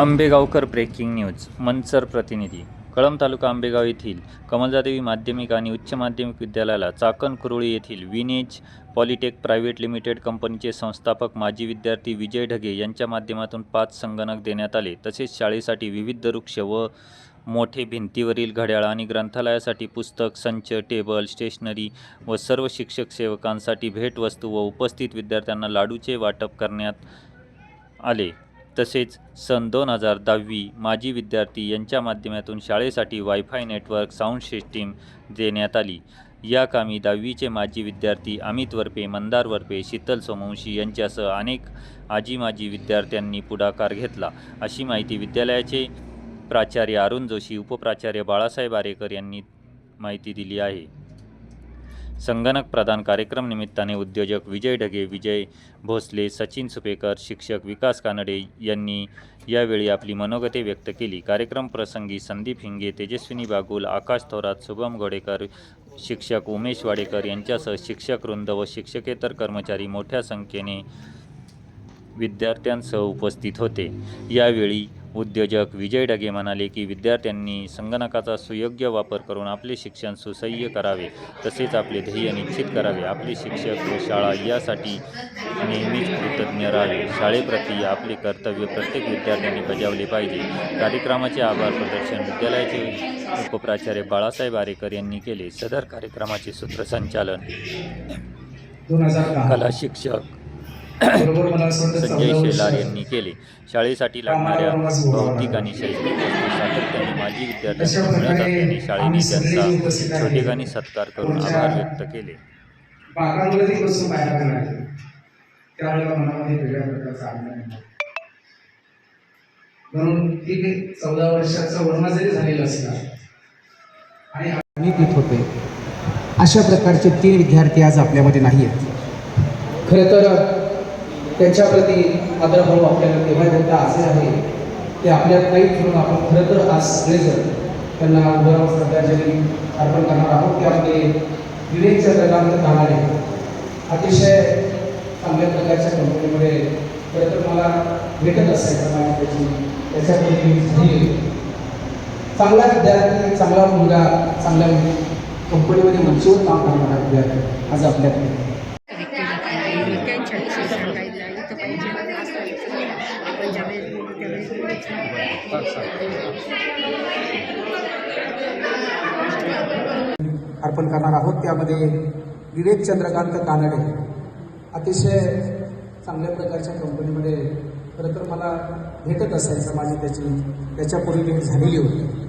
Ambegaonkar breaking news Mansar प्रतिनिधी. कळंब तालुका आंबेगाव येथील कमलजादेवी माध्यमिक आणि उच्च माध्यमिक विद्यालयाला चाकण कुरुळी येथील विनेज पॉलिटेक प्रायव्हेट लिमिटेड कंपनीचे संस्थापक माजी विद्यार्थी विजय ढगे यांच्या माध्यमातून पाच संगणक देण्यात आले. तसेच शाळेसाठी विविध वृक्ष व मोठे भिंतीवरील घड्याळ आणि ग्रंथालयासाठी पुस्तक संच टेबल स्टेशनरी व सर्व शिक्षक सेवकांसाठी भेटवस्तू व उपस्थित विद्यार्थ्यांना लाडूचे वाटप करण्यात आले. तसेच सन दोन हजार दहावी माजी विद्यार्थी यांच्या माध्यमातून शाळेसाठी वायफाय नेटवर्क साऊंड सिस्टीम देण्यात आली. या कामी दहावीचे माजी विद्यार्थी अमित वरपे मंदार वरपे शीतल सोमवंशी यांच्यासह अनेक आजी माजी विद्यार्थ्यांनी पुढाकार घेतला. अशी माहिती विद्यालयाचे प्राचार्य अरुण जोशी उपप्राचार्य बाळासाहेब आरेकर यांनी माहिती दिली आहे. संगणक प्रदान कार्यक्रम निमित्ताने उद्योजक विजय ढगे विजय भोसले सचिन सुपेकर शिक्षक विकास कानडे यांनी यावेळी आपली मनोगते व्यक्त केली. कार्यक्रम प्रसंगी संदीप हिंगे तेजस्विनी बागुल आकाश थोरात शुभम गोडेकर शिक्षक उमेश वाडेकर यांच्यासह शिक्षक वृंद व शिक्षकेतर कर्मचारी मोठ्या संख्येने विद्यार्थ्यांसह उपस्थित होते. यावेळी उद्योजक विजय डगे म्हणाले की विद्यार्थ्यांनी संगणकाचा सुयोग्य वापर करून आपले शिक्षण सुसह्य करावे तसेच आपले ध्येय निश्चित करावे. आपले शिक्षक व शाळा यासाठी नेहमीच कृतज्ञ राहावे. शाळेप्रती आपले कर्तव्य प्रत्येक विद्यार्थ्यांनी बजावले पाहिजे. कार्यक्रमाचे आभार प्रदर्शन विद्यालयाचे उपप्राचार्य बाळासाहेब आरेकर यांनी केले. सदर कार्यक्रमाचे सूत्रसंचालन कला शिक्षक बरोबर मला असं वाटतं संजय शेलार यांनी केले. शाळेसाठी लागणाऱ्या भौतिक आणि शैक्षणिक वस्तू सातत्याने माजी विद्यार्थ्यांना मिळत असल्याने शाळेने त्यांचा छोटेखानी सत्कार करून आभार व्यक्त केले. म्हणून ठीक चौदा वर्षाचा वर्ण जरी झालेला असला आणि मी देत होते अशा प्रकारचे तीन विद्यार्थी आज आपल्यामध्ये नाही आहेत खरं तर त्यांच्याप्रती आदरभाव आपल्याला तेव्हा त्यांचा असे आहे ते आपल्या काही म्हणून आपण खरं तर आज सगळेजण त्यांना उभं श्रद्धांजली अर्पण करणार आहोत. त्यामध्ये विवेक चंद्रकांत कानाडे अतिशय चांगल्या प्रकारच्या कंपनीमध्ये खरं तर मला भेटत असायचं मला त्याची त्याच्याप्रती मी चांगला विद्यार्थी चांगला मुलगा चांगल्या कंपनीमध्ये मंचीवर काम करणारा विद्यार्थी आज आपल्याकडे इथं पाहिजे असं आपण ज्यावेळेस बोलू त्यावेळेस अर्पण करणार आहोत. त्यामध्ये विवेक चंद्रकांत कानडे. अतिशय चांगल्या प्रकारच्या कंपनीमध्ये खरं तर मला भेटत असायचं. माझी त्याची त्याच्यापूर्वी भेट झालेली होती.